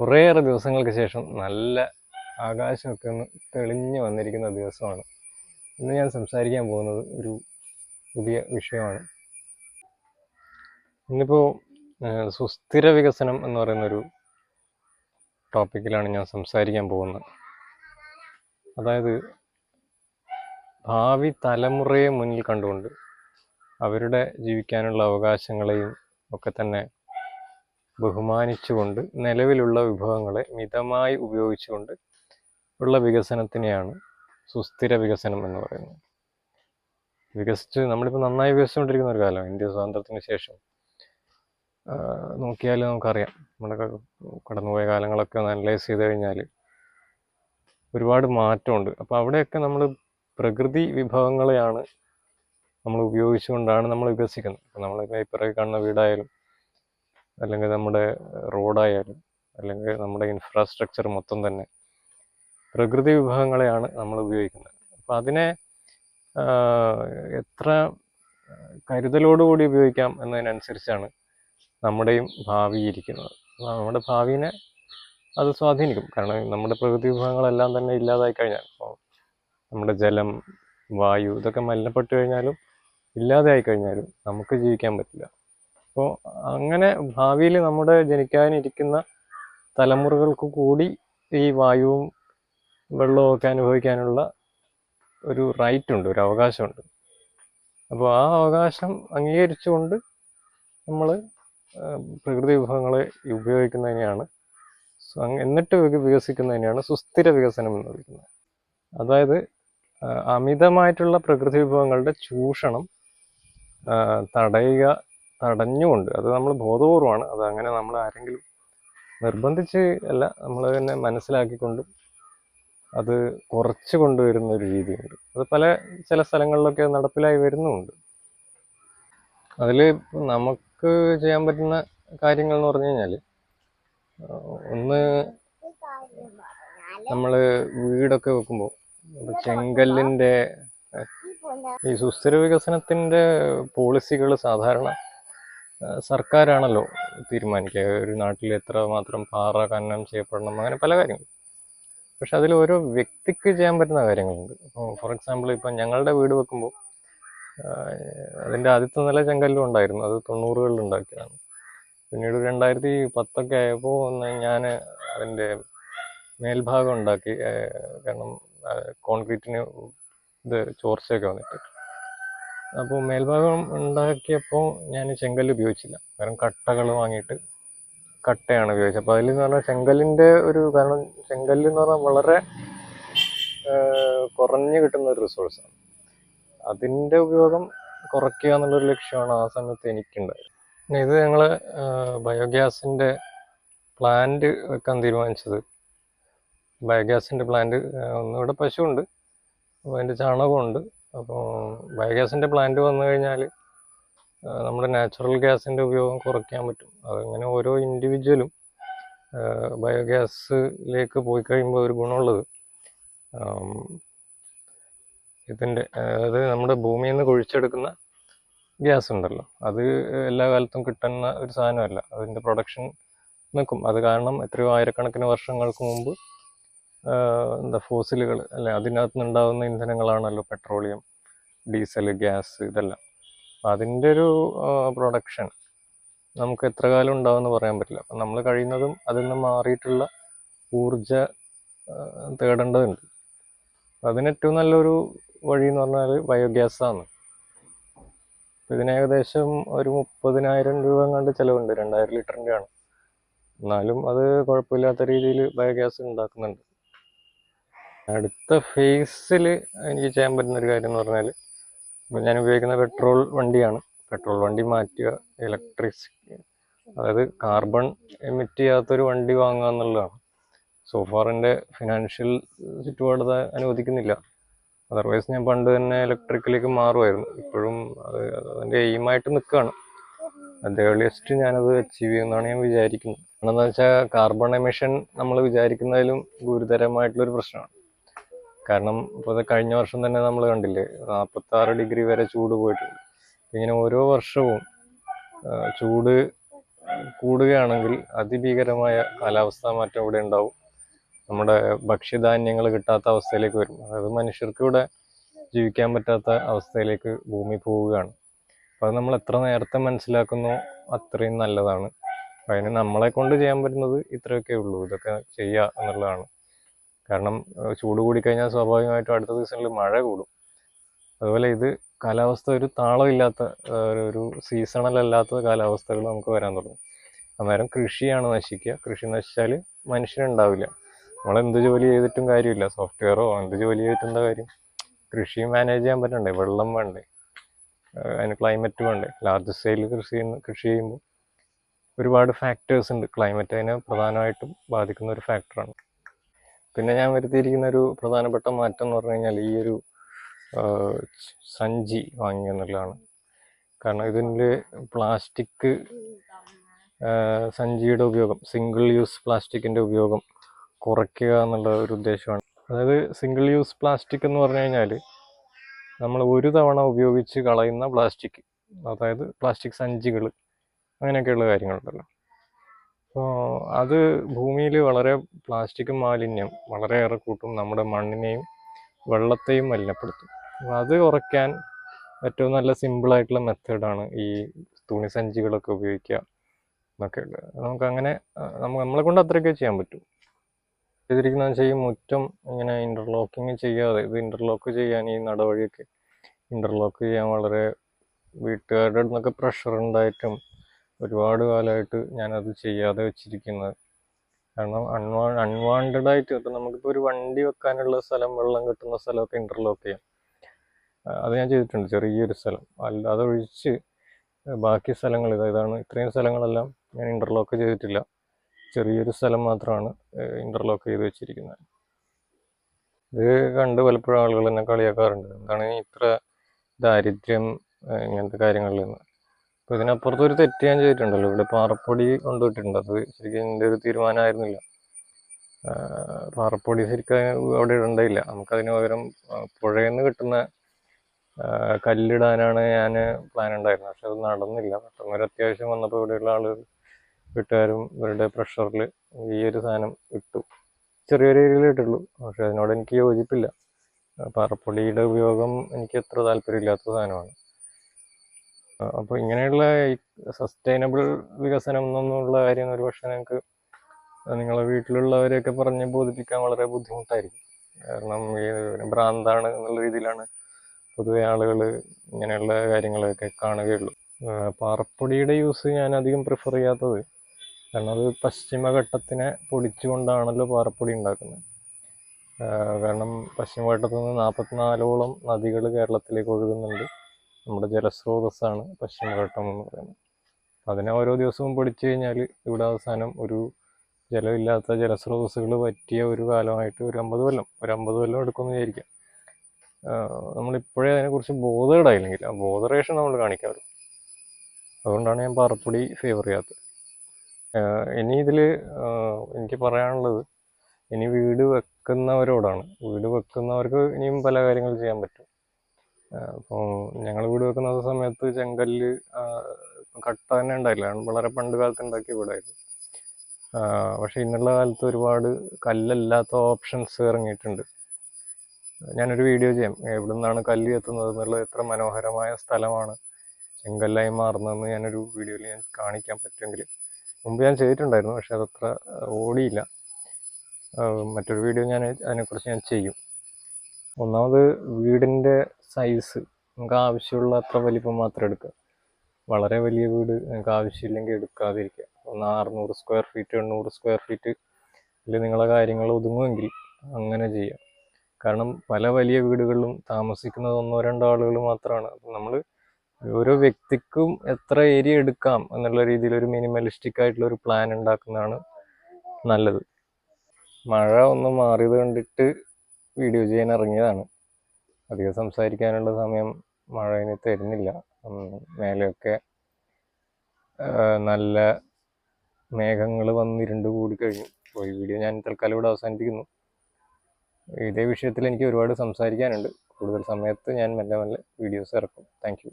കുറേയേറെ ദിവസങ്ങൾക്ക് ശേഷം നല്ല ആകാശമൊക്കെ ഒന്ന് തെളിഞ്ഞു വന്നിരിക്കുന്ന ദിവസമാണ്. ഇന്ന് ഞാൻ സംസാരിക്കാൻ പോകുന്നത് ഒരു പുതിയ വിഷയമാണ്. ഇന്നിപ്പോൾ സുസ്ഥിര വികസനം എന്ന് പറയുന്നൊരു ടോപ്പിക്കിലാണ് ഞാൻ സംസാരിക്കാൻ പോകുന്നത്. അതായത് ഭാവി തലമുറയെ മുന്നിൽ കണ്ടുകൊണ്ട് അവരുടെ ജീവിക്കാനുള്ള അവകാശങ്ങളെയും ഒക്കെ തന്നെ ബഹുമാനിച്ചുകൊണ്ട് നിലവിലുള്ള വിഭവങ്ങളെ മിതമായി ഉപയോഗിച്ചുകൊണ്ട് ഉള്ള വികസനത്തിനെയാണ് സുസ്ഥിര വികസനം എന്ന് പറയുന്നത്. വികസിച്ച് നമ്മളിപ്പോൾ നന്നായി വികസിച്ചുകൊണ്ടിരിക്കുന്ന ഒരു കാലം. ഇന്ത്യ സ്വാതന്ത്ര്യത്തിന് ശേഷം. നോക്കിയാൽ നമുക്കറിയാം. നമ്മുടെ കടന്നുപോയ കാലങ്ങളൊക്കെ ഒന്ന് അനലൈസ് ചെയ്ത് കഴിഞ്ഞാൽ ഒരുപാട് മാറ്റമുണ്ട്. അപ്പോൾ അവിടെയൊക്കെ നമ്മൾ പ്രകൃതി വിഭവങ്ങളെയാണ് നമ്മൾ ഉപയോഗിച്ചുകൊണ്ടാണ് നമ്മൾ വികസിക്കുന്നത്. നമ്മളിപ്പോൾ ഈ പിറകെ കാണുന്ന വീടായാലും അല്ലെങ്കിൽ നമ്മുടെ റോഡായാലും അല്ലെങ്കിൽ നമ്മുടെ ഇൻഫ്രാസ്ട്രക്ചർ മൊത്തം തന്നെ പ്രകൃതി വിഭവങ്ങളെയാണ് നമ്മൾ ഉപയോഗിക്കുന്നത്. അപ്പം അതിനെ എത്ര കരുതലോടുകൂടി ഉപയോഗിക്കാം എന്നതിനനുസരിച്ചാണ് നമ്മുടെയും ഭാവിയിരിക്കുന്നത് നമ്മുടെ ഭാവിനെ അത് സ്വാധീനിക്കും. കാരണം നമ്മുടെ പ്രകൃതി വിഭവങ്ങളെല്ലാം തന്നെ ഇല്ലാതായി കഴിഞ്ഞാൽ ഇപ്പോൾ നമ്മുടെ ജലം വായു ഇതൊക്കെ മലിനപ്പെട്ട് കഴിഞ്ഞാലും ഇല്ലാതെയായി കഴിഞ്ഞാലും നമുക്ക് ജീവിക്കാൻ പറ്റില്ല. അപ്പോൾ അങ്ങനെ ഭാവിയിൽ നമ്മുടെ ജനിക്കാനിരിക്കുന്ന തലമുറകൾക്ക് കൂടി ഈ വായുവും വെള്ളവും ഒക്കെ അനുഭവിക്കാനുള്ള ഒരു റൈറ്റ് ഉണ്ട് ഒരു അവകാശമുണ്ട്. അപ്പോൾ ആ അവകാശം അംഗീകരിച്ചുകൊണ്ട് നമ്മൾ പ്രകൃതി വിഭവങ്ങളെ ഉപയോഗിക്കുന്നതിനെയാണ് എന്നിട്ട് വികസിക്കുന്നതിനെയാണ് സുസ്ഥിര വികസനം എന്ന് വിളിക്കുന്നത്. അതായത് അമിതമായിട്ടുള്ള പ്രകൃതി വിഭവങ്ങളുടെ ചൂഷണം തടയുക തടഞ്ഞുകൊണ്ട് അത് നമ്മൾ ബോധപൂർവമാണ് അത് അങ്ങനെ നമ്മൾ ആരെങ്കിലും നിർബന്ധിച്ച് അല്ല നമ്മൾ തന്നെ മനസ്സിലാക്കിക്കൊണ്ടും അത് കുറച്ച് കൊണ്ടുവരുന്ന ഒരു രീതിയുണ്ട്. അത് പല ചില സ്ഥലങ്ങളിലൊക്കെ നടപ്പിലായി വരുന്നുമുണ്ട്. അതിൽ നമുക്ക് ചെയ്യാൻ പറ്റുന്ന കാര്യങ്ങൾ എന്ന് പറഞ്ഞു കഴിഞ്ഞാൽ ഒന്ന് നമ്മൾ വീടൊക്കെ വെക്കുമ്പോൾ ചെങ്കല്ലിന്റെ ഈ സുസ്ഥിര വികസനത്തിന്റെ പോളിസികൾ സാധാരണ സർക്കാരാണല്ലോ തീരുമാനിക്കുക. ഒരു നാട്ടിൽ എത്ര മാത്രം പാറ ഖനനം ചെയ്യപ്പെടണം അങ്ങനെ പല കാര്യങ്ങളും. പക്ഷെ അതിൽ ഓരോ വ്യക്തിക്ക് ചെയ്യാൻ പറ്റുന്ന കാര്യങ്ങളുണ്ട്. ഇപ്പോൾ ഫോർ എക്സാമ്പിൾ ഇപ്പം ഞങ്ങളുടെ വീട് വെക്കുമ്പോൾ അതിന്റെ ആദ്യത്തെ നില ചെങ്കല്ലും ഉണ്ടായിരുന്നു. അത് തൊണ്ണൂറുകളിൽ ഉണ്ടാക്കിയതാണ്. പിന്നീട് രണ്ടായിരത്തി പത്തൊക്കെ ആയപ്പോൾ ഞാൻ അതിന്റെ മേൽഭാഗം ഉണ്ടാക്കി കാരണം കോൺക്രീറ്റിന് ഇത് ചോർച്ചയൊക്കെ വന്നിട്ട്. അപ്പോൾ മേൽഭാഗം ഉണ്ടാക്കിയപ്പോൾ ഞാൻ ചെങ്കല്ല് ഉപയോഗിച്ചില്ല. കാരണം കട്ടകൾ വാങ്ങിയിട്ട് കട്ടയാണ് ഉപയോഗിച്ചത്. അപ്പോൾ അതിൽ എന്ന് പറഞ്ഞാൽ ചെങ്കല്ലിന്റെ ഒരു കാരണം ചെങ്കല്ല് എന്ന് പറഞ്ഞാൽ വളരെ കുറഞ്ഞു കിട്ടുന്ന ഒരു റിസോഴ്സാണ് അതിന്റെ ഉപയോഗം കുറയ്ക്കുക എന്നുള്ളൊരു ലക്ഷ്യമാണ് ആ സമയത്ത് എനിക്കുണ്ടായത്. ഇത് ഞങ്ങൾ ബയോഗ്യാസിന്റെ പ്ലാന്റ് വെക്കാൻ തീരുമാനിച്ചത്. ബയോഗ്യാസിന്റെ പ്ലാന്റ് ഒന്നിവിടെ പശുവുണ്ട്. അതിന്റെ ചാണകമുണ്ട് അപ്പോൾ ബയോഗ്യാസിന്റെ പ്ലാന്റ് വന്നു കഴിഞ്ഞാൽ നമ്മുടെ നാച്ചുറൽ ഗ്യാസിന്റെ ഉപയോഗം കുറയ്ക്കാൻ പറ്റും. അതങ്ങനെ ഓരോ ഇൻഡിവിജ്വലും ബയോഗ്യാസിലേക്ക് പോയി കഴിയുമ്പോൾ ഒരു ഗുണമുള്ളത്. ഇതിന്റെ അതായത് നമ്മുടെ ഭൂമിയിൽ നിന്ന് കുഴിച്ചെടുക്കുന്ന ഗ്യാസ് ഉണ്ടല്ലോ അത് എല്ലാ കാലത്തും കിട്ടുന്ന ഒരു സാധനമല്ല. അതിന്റെ പ്രൊഡക്ഷൻ നിൽക്കും. അത് കാരണം എത്രയോ ആയിരക്കണക്കിന് വർഷങ്ങൾക്ക് മുമ്പ് എന്താ ഫോസിലുകൾ അല്ലെ അതിനകത്ത് നിന്നുണ്ടാകുന്ന ഇന്ധനങ്ങളാണല്ലോ പെട്രോളിയം ഡീസൽ ഗ്യാസ് ഇതെല്ലാം. അതിന്റെ ഒരു പ്രൊഡക്ഷൻ നമുക്ക് എത്ര കാലം ഉണ്ടാവുമെന്ന് പറയാൻ പറ്റില്ല. അപ്പം നമ്മൾ കഴിയുന്നതും അതിൽ നിന്ന് മാറിയിട്ടുള്ള ഊർജ തേടേണ്ടതുണ്ട്. അതിന് ഏറ്റവും നല്ലൊരു വഴി എന്ന് പറഞ്ഞാൽ ബയോഗ്യാസാണ് ഇതിന് ഏകദേശം ഒരു മുപ്പതിനായിരം രൂപ കണ്ട് ചിലവുണ്ട് രണ്ടായിരം ലിറ്ററിന്റെ ആണ് എന്നാലും അത് കുഴപ്പമില്ലാത്ത രീതിയിൽ ബയോഗ്യാസ് ഉണ്ടാക്കുന്നുണ്ട്. അടുത്ത ഫേസിൽ എനിക്ക് ചെയ്യാൻ പറ്റുന്ന ഒരു കാര്യം എന്ന് പറഞ്ഞാൽ ഇപ്പോൾ ഞാൻ ഉപയോഗിക്കുന്ന പെട്രോൾ വണ്ടിയാണ്. പെട്രോൾ വണ്ടി മാറ്റുക ഇലക്ട്രിക് അതായത് കാർബൺ എമിറ്റ് ചെയ്യാത്തൊരു വണ്ടി വാങ്ങുക എന്നുള്ളതാണ്. സോഫാർ എന്റെ ഫിനാൻഷ്യൽ ചുറ്റുപാട് അനുവദിക്കുന്നില്ല. അതർവൈസ് ഞാൻ പണ്ട് തന്നെ ഇലക്ട്രിക്കിലേക്ക് മാറുമായിരുന്നു. ഇപ്പോഴും അത് അതിന്റെ എയിമായിട്ട് നിൽക്കുകയാണ് അത് ഏർലിയസ്റ്റ് ഞാനത് അച്ചീവ് ചെയ്യുമെന്നാണ് ഞാൻ വിചാരിക്കുന്നത്. എന്താണെന്ന് വെച്ചാൽ കാർബൺ എമിഷൻ നമ്മൾ വിചാരിക്കുന്നതിലും ഗുരുതരമായിട്ടുള്ളൊരു പ്രശ്നമാണ്. കാരണം ഇപ്പോൾ കഴിഞ്ഞ വർഷം തന്നെ നമ്മൾ കണ്ടില്ലേ നാൽപ്പത്താറ് ഡിഗ്രി വരെ ചൂട് പോയിട്ടുണ്ട്. ഇങ്ങനെ ഓരോ വർഷവും ചൂട് കൂടുകയാണെങ്കിൽ അതിഭീകരമായ കാലാവസ്ഥാ മാറ്റം ഇവിടെ ഉണ്ടാവും. നമ്മുടെ ഭക്ഷ്യധാന്യങ്ങൾ കിട്ടാത്ത അവസ്ഥയിലേക്ക് വരും. അതായത് മനുഷ്യർക്ക് ഇവിടെ ജീവിക്കാൻ പറ്റാത്ത അവസ്ഥയിലേക്ക് ഭൂമി പോവുകയാണ്. അപ്പോൾ അത് നമ്മൾ എത്ര നേരത്തെ മനസ്സിലാക്കുന്നോ അത്രയും നല്ലതാണ്. അതിന് നമ്മളെ കൊണ്ട് ചെയ്യാൻ പറ്റുന്നത് ഇത്രയൊക്കെ ഉള്ളൂ. ഇതൊക്കെ ചെയ്യുക എന്നുള്ളതാണ്. കാരണം ചൂട് കൂടിക്കഴിഞ്ഞാൽ സ്വാഭാവികമായിട്ടും അടുത്ത സീസണിൽ മഴ കൂടും. അതുപോലെ ഇത് കാലാവസ്ഥ ഒരു താളമില്ലാത്ത ഒരു സീസണൽ അല്ലാത്ത കാലാവസ്ഥകൾ നമുക്ക് വരാൻ തുടങ്ങും. അന്നേരം കൃഷിയാണ് നശിക്കുക. കൃഷി നശിച്ചാൽ മനുഷ്യനുണ്ടാവില്ല നമ്മൾ എന്ത് ജോലി ചെയ്തിട്ടും കാര്യമില്ല. സോഫ്റ്റ്വെയറോ എന്ത് ജോലി ചെയ്തിട്ട് എന്താ കാര്യം? കൃഷി മാനേജ് ചെയ്യാൻ പറ്റണ്ടേ? വെള്ളം വേണ്ടേ? അതിന് ക്ലൈമറ്റ് വേണ്ടേ? ലാർജ് സ്കെയിലിൽ കൃഷി ചെയ്യുന്ന കൃഷി ചെയ്യുമ്പോൾ ഒരുപാട് ഫാക്ടേഴ്സ് ഉണ്ട്. ക്ലൈമറ്റ് അതിനെ പ്രധാനമായിട്ടും ബാധിക്കുന്ന ഒരു ഫാക്ടറാണ് പിന്നെ ഞാൻ വരുത്തിയിരിക്കുന്ന ഒരു പ്രധാനപ്പെട്ട മാറ്റം എന്ന് പറഞ്ഞു കഴിഞ്ഞാൽ ഈ ഒരു സഞ്ചി വാങ്ങി എന്നുള്ളതാണ്. കാരണം ഇതിന്റെ പ്ലാസ്റ്റിക് സഞ്ചിയുടെ ഉപയോഗം സിംഗിൾ യൂസ് പ്ലാസ്റ്റിക്കിന്റെ ഉപയോഗം കുറയ്ക്കുക എന്നുള്ള ഒരു ഉദ്ദേശമാണ്. അതായത് സിംഗിൾ യൂസ് പ്ലാസ്റ്റിക് എന്ന് പറഞ്ഞു കഴിഞ്ഞാൽ നമ്മൾ ഒരു തവണ ഉപയോഗിച്ച് കളയുന്ന പ്ലാസ്റ്റിക് അതായത് പ്ലാസ്റ്റിക് സഞ്ചികൾ അങ്ങനെയൊക്കെയുള്ള കാര്യങ്ങളുണ്ടല്ലോ. അപ്പോൾ അത് ഭൂമിയിൽ വളരെ പ്ലാസ്റ്റിക് മാലിന്യം വളരെയേറെ കൂട്ടും നമ്മുടെ മണ്ണിനെയും വെള്ളത്തെയും മലിനപ്പെടുത്തും. അത് കുറയ്ക്കാൻ ഏറ്റവും നല്ല സിമ്പിളായിട്ടുള്ള മെത്തേഡാണ് ഈ തുണി സഞ്ചികളൊക്കെ ഉപയോഗിക്കുക എന്നൊക്കെ നമുക്ക് അങ്ങനെ നമ്മളെ കൊണ്ട് അത്രയൊക്കെ ചെയ്യാൻ പറ്റും. ചെയ്തിരിക്കുന്നതെന്ന് വെച്ചാൽ ഈ മുറ്റം ഇങ്ങനെ ഇന്റർലോക്കിങ് ചെയ്യാതെ ഇത് ഇന്റർലോക്ക് ചെയ്യാൻ ഈ നടവഴിയൊക്കെ ഇന്റർലോക്ക് ചെയ്യാൻ വളരെ വീട്ടുകാരുടെ അടുത്തൊക്കെ പ്രഷർ ഉണ്ടായിട്ടും ഒരുപാട് കാലമായിട്ട് ഞാനത് ചെയ്യാതെ വെച്ചിരിക്കുന്നത്. കാരണം അൺവാ അൺവാണ്ടഡ് ആയിട്ട് ഇപ്പം നമുക്കിപ്പോൾ ഒരു വണ്ടി വെക്കാനുള്ള സ്ഥലം വെള്ളം കിട്ടുന്ന സ്ഥലമൊക്കെ ഇന്റർലോക്ക് ചെയ്യാം. അത് ഞാൻ ചെയ്തിട്ടുണ്ട്. ചെറിയൊരു സ്ഥലം. അല്ല അതൊഴിച്ച് ബാക്കി സ്ഥലങ്ങൾ ഇതാ ഇതാണ്. ഇത്രയും സ്ഥലങ്ങളെല്ലാം ഞാൻ ഇന്റർലോക്ക് ചെയ്തിട്ടില്ല. ചെറിയൊരു സ്ഥലം മാത്രമാണ് ഇന്റർലോക്ക് ചെയ്ത് വെച്ചിരിക്കുന്നത്. ഇത് കണ്ട് പലപ്പോഴും ആളുകൾ എന്നെ കളിയാക്കാറുണ്ട്. എന്താണ് ഇത്ര ദാരിദ്ര്യം ഇങ്ങനത്തെ കാര്യങ്ങളിൽ നിന്ന്? അപ്പോൾ ഇതിനപ്പുറത്ത് ഒരു തെറ്റ് ഞാൻ ചെയ്തിട്ടുണ്ടല്ലോ. ഇവിടെ പാറപ്പൊടി കൊണ്ടുപോയിട്ടുണ്ട് അത് ശരിക്കും എന്റെ ഒരു തീരുമാനമായിരുന്നില്ല. പാറപ്പൊടി ശരിക്കും അവിടെ നമുക്ക് നമുക്കതിന് പകരം പുഴയിൽ നിന്ന് കിട്ടുന്ന കല്ലിടാനാണ് ഞാൻ പ്ലാൻ ഉണ്ടായിരുന്നത്. പക്ഷെ അത് നടന്നില്ല. പെട്ടെന്ന് ഒരു അത്യാവശ്യം വന്നപ്പോൾ ഇവിടെയുള്ള ആളുകൾ വീട്ടുകാരും ഇവരുടെ പ്രഷറിൽ ഈ ഒരു സാധനം ഇട്ടു. ചെറിയൊരു ഏരിയയിൽ ഇട്ടുള്ളൂ. പക്ഷെ അതിനോട് എനിക്ക് യോജിപ്പില്ല. പാറപ്പൊടിയുടെ ഉപയോഗം എനിക്ക് അത്ര താല്പര്യമില്ലാത്ത സാധനമാണ്. അപ്പോൾ ഇങ്ങനെയുള്ള സസ്റ്റൈനബിൾ വികസനം എന്നൊന്നുള്ള കാര്യം ഒരു പക്ഷേ ഞങ്ങൾക്ക് നിങ്ങളെ വീട്ടിലുള്ളവരെയൊക്കെ പറഞ്ഞ് ബോധിപ്പിക്കാൻ വളരെ ബുദ്ധിമുട്ടായിരിക്കും. കാരണം ഈ ഭ്രാന്താണ് എന്നുള്ള രീതിയിലാണ് പൊതുവെ ആളുകൾ ഇങ്ങനെയുള്ള കാര്യങ്ങളൊക്കെ കാണുകയുള്ളൂ. പാറപ്പൊടിയുടെ യൂസ് ഞാൻ അധികം പ്രിഫർ ചെയ്യാത്തത്. കാരണം അത് പശ്ചിമഘട്ടത്തിനെ പൊടിച്ചുകൊണ്ടാണല്ലോ പാറപ്പൊടി ഉണ്ടാക്കുന്നത്. കാരണം പശ്ചിമഘട്ടത്തു നിന്ന് നാൽപ്പത്തിനാലോളം നദികൾ കേരളത്തിലേക്ക് ഒഴുകുന്നുണ്ട്. നമ്മുടെ ജലസ്രോതസ്സാണ് പശ്ചിമഘട്ടം എന്ന് പറയുന്നത് അതിനെ ഓരോ ദിവസവും പൊടിച്ചു കഴിഞ്ഞാൽ ഇവിടെ അവസാനം ഒരു ജലമില്ലാത്ത ജലസ്രോതസ്സുകൾ പറ്റിയ ഒരു കാലമായിട്ട് ഒരു അമ്പത് കൊല്ലം ഒരു അമ്പത് കൊല്ലം എടുക്കുമെന്ന് വിചാരിക്കാം. നമ്മളിപ്പോഴേ അതിനെക്കുറിച്ച് ബോധേടായില്ലെങ്കിൽ ആ ബോധറേഷൻ നമ്മൾ കാണിക്കാറ്. അതുകൊണ്ടാണ് ഞാൻ പാറപ്പൊടി ഫേവർ ചെയ്യാത്തത്. ഇനി ഇതിൽ എനിക്ക് പറയാനുള്ളത് ഇനി വീട് വെക്കുന്നവരോടാണ്. വീട് വെക്കുന്നവർക്ക് ഇനിയും പല കാര്യങ്ങൾ ചെയ്യാൻ പറ്റും. അപ്പോൾ ഞങ്ങൾ വീട് വെക്കുന്ന സമയത്ത് ചെങ്കല്ല് കട്ട തന്നെ ഉണ്ടായില്ല. വളരെ പണ്ട് കാലത്ത് ഉണ്ടാക്കിയ വീടായിരുന്നു. പക്ഷേ ഇന്നുള്ള കാലത്ത് ഒരുപാട് കല്ലല്ലാത്ത ഓപ്ഷൻസ് ഇറങ്ങിയിട്ടുണ്ട്. ഞാനൊരു വീഡിയോ ചെയ്യാം. എവിടുന്നാണ് കല്ല് എത്തുന്നത് എന്നുള്ളത് എത്ര മനോഹരമായ സ്ഥലമാണ് ചെങ്കല്ലായി മാറുന്നതെന്ന് ഞാനൊരു വീഡിയോയിൽ ഞാൻ കാണിക്കാൻ പറ്റുമെങ്കിൽ മുമ്പ് ഞാൻ ചെയ്തിട്ടുണ്ടായിരുന്നു പക്ഷെ അതത്ര ഓടിയില്ല. മറ്റൊരു വീഡിയോ ഞാൻ അതിനെക്കുറിച്ച് ഞാൻ ചെയ്യും. ഒന്നാമത് വീടിന്റെ സൈസ് നമുക്ക് ആവശ്യമുള്ള അത്ര വലിപ്പം മാത്രം എടുക്കുക. വളരെ വലിയ വീട് നിങ്ങൾക്ക് ആവശ്യമില്ലെങ്കിൽ എടുക്കാതിരിക്കുക. ഒന്ന് അറുന്നൂറ് സ്ക്വയർ ഫീറ്റ് എണ്ണൂറ് സ്ക്വയർ ഫീറ്റ് അല്ലെങ്കിൽ നിങ്ങളെ കാര്യങ്ങൾ ഒതുങ്ങുമെങ്കിൽ അങ്ങനെ ചെയ്യാം. കാരണം പല വലിയ വീടുകളിലും താമസിക്കുന്നത് ഒന്നോ രണ്ടോ ആളുകൾ മാത്രമാണ്. അപ്പം നമ്മൾ ഓരോ വ്യക്തിക്കും എത്ര ഏരിയ എടുക്കാം എന്നുള്ള രീതിയിൽ ഒരു മിനിമലിസ്റ്റിക് ആയിട്ടുള്ള ഒരു പ്ലാൻ ഉണ്ടാക്കുന്നതാണ് നല്ലത്. മഴ ഒന്ന് മാറിയത് കണ്ടിട്ട് വീഡിയോ ചെയ്യാൻ ഇറങ്ങിയതാണ്. അധികം സംസാരിക്കാനുള്ള സമയം മഴ ഇനി തരുന്നില്ല മേലെയൊക്കെ നല്ല മേഘങ്ങൾ വന്നിരുണ്ട് കൂടി കഴിഞ്ഞു. അപ്പോൾ ഈ വീഡിയോ ഞാൻ തൽക്കാലം ഇവിടെ അവസാനിപ്പിക്കുന്നു. ഇതേ വിഷയത്തിൽ എനിക്ക് ഒരുപാട് സംസാരിക്കാനുണ്ട്. കൂടുതൽ സമയത്ത് ഞാൻ മെല്ലെ മെല്ലെ വീഡിയോസ് ഇറക്കും. താങ്ക്